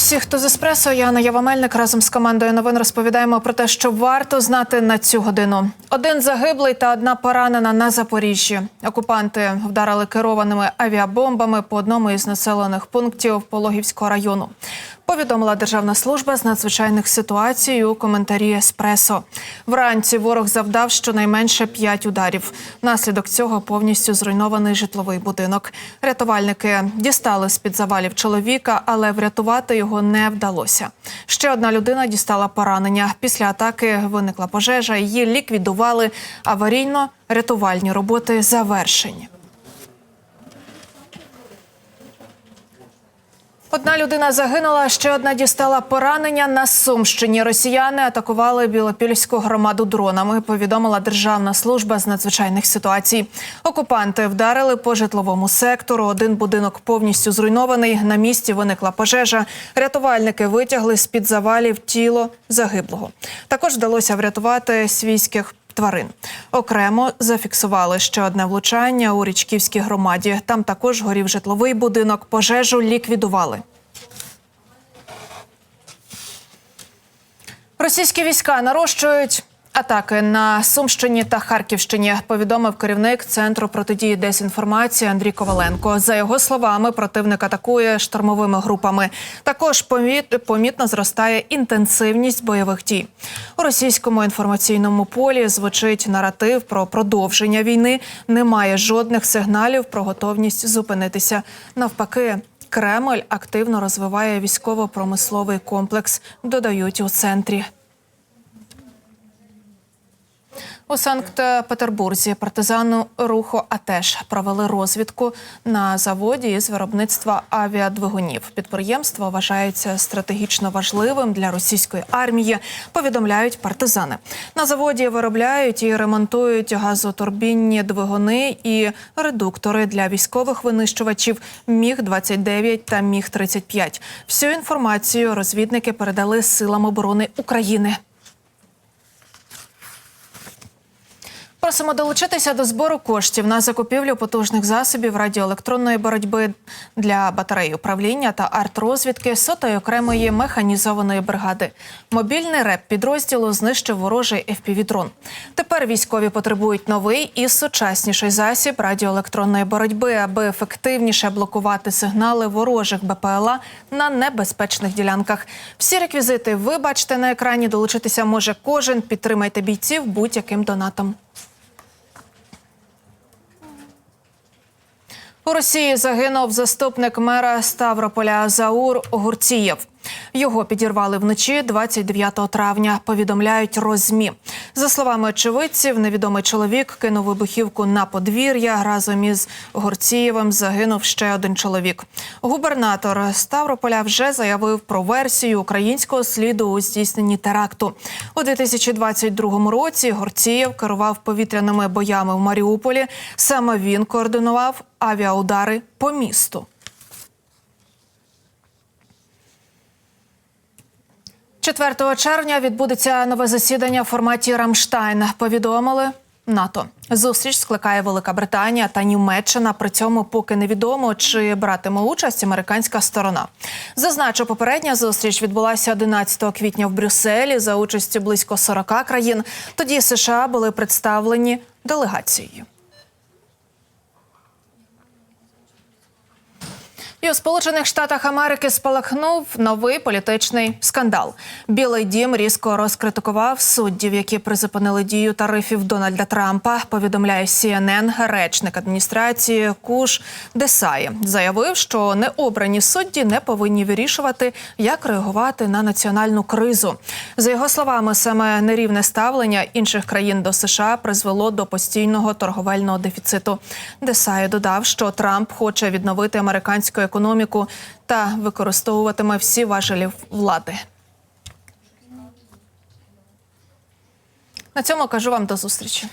Всіх, хто з еспресо. Я на Явамельник. Разом з командою новин розповідаємо про те, що варто знати на цю годину. Один загиблий та одна поранена на Запоріжжі. Окупанти вдарили керованими авіабомбами по одному із населених пунктів Пологівського району. Повідомила Державна служба з надзвичайних ситуацій у коментарі Еспресо. Вранці ворог завдав щонайменше п'ять ударів. Внаслідок цього повністю зруйнований житловий будинок. Рятувальники дістали з під завалів чоловіка, але врятувати його не вдалося. Ще одна людина дістала поранення. Після атаки виникла пожежа. Її ліквідували. Аварійно-рятувальні роботи завершені. Одна людина загинула, ще одна дістала поранення на Сумщині. Росіяни атакували Білопільську громаду дронами. Повідомила Державна служба з надзвичайних ситуацій. Окупанти вдарили по житловому сектору. Один будинок повністю зруйнований. На місці виникла пожежа. Рятувальники витягли з під завалів тіло загиблого. Також вдалося врятувати свійських. Тварин окремо зафіксували ще одне влучання у річківській громаді. Там також горів житловий будинок. Пожежу ліквідували. Російські війська нарощують атаки на Сумщині та Харківщині. Повідомив керівник центру протидії дезінформації Андрій Коваленко. За його словами, противник атакує штурмовими групами. Також поміт, помітно зростає інтенсивність бойових дій. У російському інформаційному полі звучить наратив про продовження війни. Немає жодних сигналів про готовність зупинитися. Навпаки. Кремль активно розвиває військово-промисловий комплекс, додають у центрі. У Санкт-Петербурзі партизану руху АТЕШ провели розвідку на заводі із виробництва авіадвигунів. Підприємство вважається стратегічно важливим для російської армії. Повідомляють партизани. На заводі виробляють і ремонтують газотурбінні двигуни і редуктори для військових винищувачів Міг 29 та Міг 35 Всю інформацію розвідники передали силам оборони України. Просимо долучитися до збору коштів на закупівлю потужних засобів радіоелектронної боротьби для батарей управління та артрозвідки сотої окремої механізованої бригади. Мобільний реп підрозділу знищив ворожий FPV-дрон. Тепер військові потребують новий і сучасніший засіб радіоелектронної боротьби, аби ефективніше блокувати сигнали ворожих БПЛА на небезпечних ділянках. Всі реквізити ви бачите на екрані. Долучитися може кожен. Підтримайте бійців будь-яким донатом. У Росії загинув заступник мера Ставрополя Заур Гурцієв. Його підірвали вночі 29 травня. Повідомляють розмі. За словами очевидців, невідомий чоловік кинув вибухівку на подвір'я. Разом із Гурцієвим загинув ще один чоловік. Губернатор Ставрополя вже заявив про версію українського сліду у здійсненні теракту. У 2022 році Гурцієв керував повітряними боями в Маріуполі. Саме він координував авіаудари по місту. 4 червня відбудеться нове засідання в форматі Рамштайн. Повідомили НАТО. Зустріч скликає Велика Британія та Німеччина. При цьому поки невідомо, чи братиме участь американська сторона. Зазначу, попередня зустріч відбулася 11 квітня в Брюсселі за участю близько 40 країн. Тоді США були представлені делегацією. І у Сполучених Штатах Америки спалахнув новий політичний скандал. Білий дім різко розкритикував суддів, які призупинили дію тарифів Дональда Трампа. Повідомляє CNN, речник адміністрації Куш Десаї. Заявив, що необрані судді не повинні вирішувати, як реагувати на національну кризу. За його словами, саме нерівне ставлення інших країн до США призвело до постійного торговельного дефіциту. Десаї додав, що Трамп хоче відновити американську економіку та використовуватиме всі важелі влади. На цьому кажу вам до зустрічі.